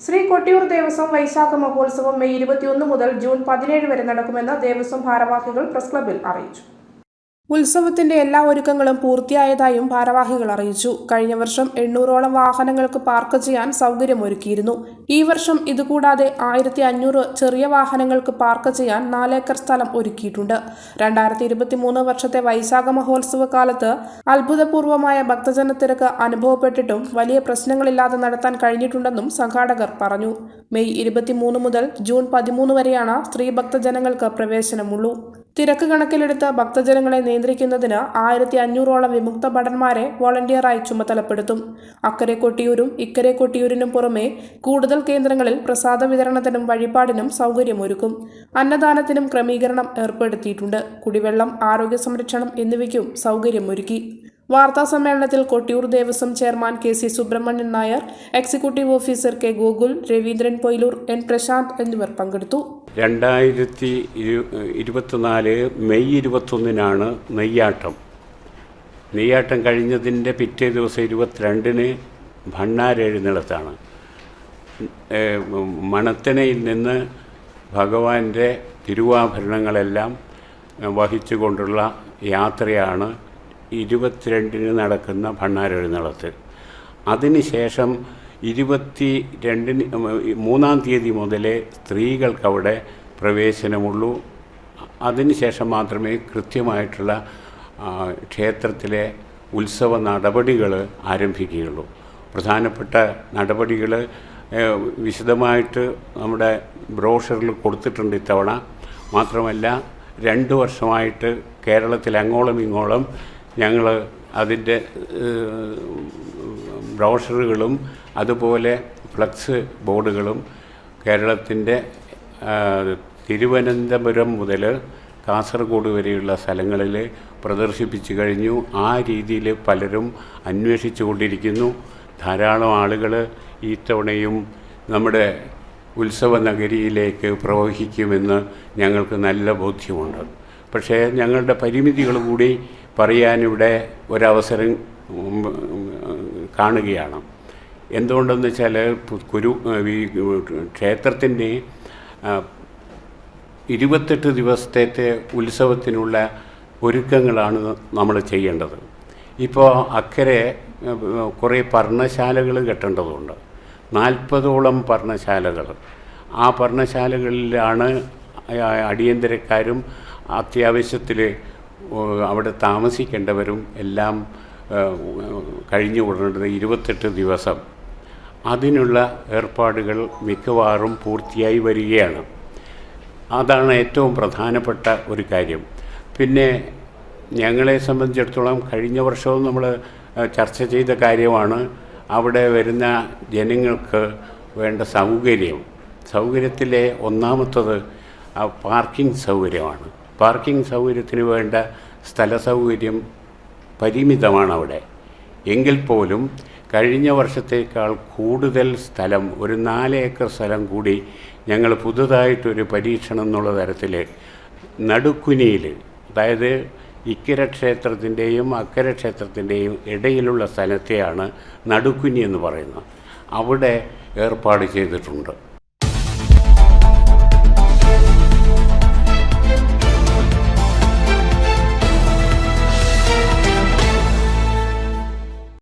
ശ്രീ കൊട്ടിയൂർ ദേവസ്വം വൈശാഖ മഹോത്സവം മെയ് ഇരുപത്തിയൊന്ന് മുതൽ ജൂൺ പതിനേഴ് വരെ നടക്കുമെന്ന് ദേവസ്വം ഭാരവാഹികൾ പ്രസ് ക്ലബിൽ അറിയിച്ചു ഉത്സവത്തിന്റെ എല്ലാ ഒരുക്കങ്ങളും പൂർത്തിയായതായും ഭാരവാഹികൾ അറിയിച്ചു. കഴിഞ്ഞ വർഷം എണ്ണൂറോളം വാഹനങ്ങൾക്ക് പാർക്ക് ചെയ്യാൻ സൗകര്യമൊരുക്കിയിരുന്നു. ഈ വർഷം ഇതുകൂടാതെ ആയിരത്തി അഞ്ഞൂറ് ചെറിയ വാഹനങ്ങൾക്ക് പാർക്ക് ചെയ്യാൻ നാലേക്കർ സ്ഥലം ഒരുക്കിയിട്ടുണ്ട്. രണ്ടായിരത്തി ഇരുപത്തിമൂന്ന് വർഷത്തെ വൈശാഖ മഹോത്സവ കാലത്ത് അത്ഭുതപൂർവമായ ഭക്തജനത്തിരക്ക് അനുഭവപ്പെട്ടിട്ടും വലിയ പ്രശ്നങ്ങളില്ലാതെ നടത്താൻ കഴിഞ്ഞിട്ടുണ്ടെന്നും സംഘാടകർ പറഞ്ഞു. മെയ് ഇരുപത്തിമൂന്ന് മുതൽ ജൂൺ പതിമൂന്ന് വരെയാണ് സ്ത്രീ ഭക്തജനങ്ങൾക്ക് പ്രവേശനമുള്ളൂ. തിരക്ക് കണക്കിലെടുത്ത് ഭക്തജനങ്ങളെ നിയന്ത്രിക്കുന്നതിന് ആയിരത്തി അഞ്ഞൂറോളം വിമുക്ത ഭടന്മാരെ വോളണ്ടിയറായി ചുമതലപ്പെടുത്തും. അക്കരെ കൊട്ടിയൂരും ഇക്കരെ കൊട്ടിയൂരിനും പുറമെ കൂടുതൽ കേന്ദ്രങ്ങളിൽ പ്രസാദ വിതരണത്തിനും വഴിപാടിനും സൗകര്യമൊരുക്കും. അന്നദാനത്തിനും ക്രമീകരണം ഏർപ്പെടുത്തിയിട്ടുണ്ട്. കുടിവെള്ളം ആരോഗ്യ സംരക്ഷണം എന്നിവയ്ക്കും സൗകര്യമൊരുക്കി. വാർത്താ സമ്മേളനത്തിൽ Kottiyoor Devaswom chairman K C Subramanian Nair executive officer K Gokul Raveendran Poyilur N Prashanth എന്നിവർ പങ്കെടുത്തു. രണ്ടായിരത്തി ഇരു ഇരുപത്തിനാല് മെയ് ഇരുപത്തൊന്നിനാണ് നെയ്യാട്ടം. നെയ്യാട്ടം കഴിഞ്ഞതിന്റെ പിറ്റേ ദിവസം ഇരുപത്തിരണ്ടിന് ഭണ്ണാരെഴുന്നള്ളത്താണ് മണത്തിനയിൽ മണത്തനയിൽ നിന്ന് ഭഗവാന്റെ തിരുവാഭരണങ്ങളെല്ലാം വഹിച്ചുകൊണ്ടുള്ള യാത്രയാണ് ഇരുപത്തിരണ്ടിന് നടക്കുന്ന ഭണ്ണാരെഴുന്നള്ളത്ത് അതിനുശേഷം ഇരുപത്തി രണ്ടിന് മൂന്നാം തീയതി മുതലേ സ്ത്രീകൾക്കവിടെ പ്രവേശനമുള്ളൂ. അതിനുശേഷം മാത്രമേ കൃത്യമായിട്ടുള്ള ക്ഷേത്രത്തിലെ ഉത്സവ നടപടികൾ ആരംഭിക്കുകയുള്ളൂ. പ്രധാനപ്പെട്ട നടപടികൾ വിശദമായിട്ട് നമ്മുടെ ബ്രോഷറിൽ കൊടുത്തിട്ടുണ്ട് ഇത്തവണ. മാത്രമല്ല രണ്ട് വർഷമായിട്ട് കേരളത്തിൽ അങ്ങോളം ഇങ്ങോളം ഞങ്ങൾ അതിന്റെ ബ്രോഷറുകളും അതുപോലെ ഫ്ലക്സ് ബോർഡുകളും കേരളത്തിന്റെ തിരുവനന്തപുരം മുതൽ കാസർഗോഡ് വരെയുള്ള സ്ഥലങ്ങളിൽ പ്രദർശിപ്പിച്ചു കഴിഞ്ഞു. ആ രീതിയിൽ പലരും അന്വേഷിച്ചു കൊണ്ടിരിക്കുന്നു. ധാരാളം ആളുകൾ ഈ തവണയും നമ്മുടെ ഉത്സവ നഗരിയിലേക്ക് പ്രവഹിക്കുമെന്ന് ഞങ്ങൾക്ക് നല്ല ബോധ്യമുണ്ട്. പക്ഷേ ഞങ്ങളുടെ പരിമിതികൾ കൂടി പറയാനിവിടെ ഒരവസരം കാണുകയാണ്. എന്തുകൊണ്ടെന്ന് വെച്ചാൽ കുരു ഈ ക്ഷേത്രത്തിന്റെ ഇരുപത്തെട്ട് ദിവസത്തെ ഉത്സവത്തിനുള്ള ഒരുക്കങ്ങളാണ് നമ്മൾ ചെയ്യേണ്ടത്. ഇപ്പോൾ അക്കരെ കുറേ പർണശാലകൾ കെട്ടേണ്ടതുണ്ട്. നാൽപ്പതോളം പർണശാലകൾ ആ പർണശാലകളിലാണ് അടിയന്തരക്കാരും അത്യാവശ്യത്തിൽ അവിടെ താമസിക്കേണ്ടവരും എല്ലാം കഴിഞ്ഞു കൂടേണ്ടത് ഇരുപത്തെട്ട് ദിവസം അതിനുള്ള ഏർപ്പാടുകൾ മിക്കവാറും പൂർത്തിയായി വരികയാണ്. അതാണ് ഏറ്റവും പ്രധാനപ്പെട്ട ഒരു കാര്യം. പിന്നെ ഞങ്ങളെ സംബന്ധിച്ചിടത്തോളം കഴിഞ്ഞ വർഷവും നമ്മൾ ചർച്ച ചെയ്ത കാര്യമാണ് അവിടെ വരുന്ന ജനങ്ങൾക്ക് വേണ്ട സൗകര്യം. സൗകര്യത്തിലെ ഒന്നാമത്തത് പാർക്കിംഗ് സൗകര്യമാണ്. പാർക്കിംഗ് സൗകര്യത്തിന് വേണ്ട സ്ഥല സൗകര്യം പരിമിതമാണ് അവിടെ എങ്കിൽ പോലും കഴിഞ്ഞ വർഷത്തേക്കാൾ കൂടുതൽ സ്ഥലം ഒരു നാല് ഏക്കർ സ്ഥലം കൂടി ഞങ്ങൾ പുതുതായിട്ടൊരു പരീക്ഷണം എന്നുള്ള തരത്തിൽ നടുക്കുനിയിൽ അതായത് ഇക്കര ക്ഷേത്രത്തിന്റെയും അക്കര ക്ഷേത്രത്തിന്റെയും ഇടയിലുള്ള സ്ഥലത്തെയാണ് നടുക്കുനി എന്ന് പറയുന്നത്. അവിടെ ഏർപ്പാട് ചെയ്തിട്ടുണ്ട്.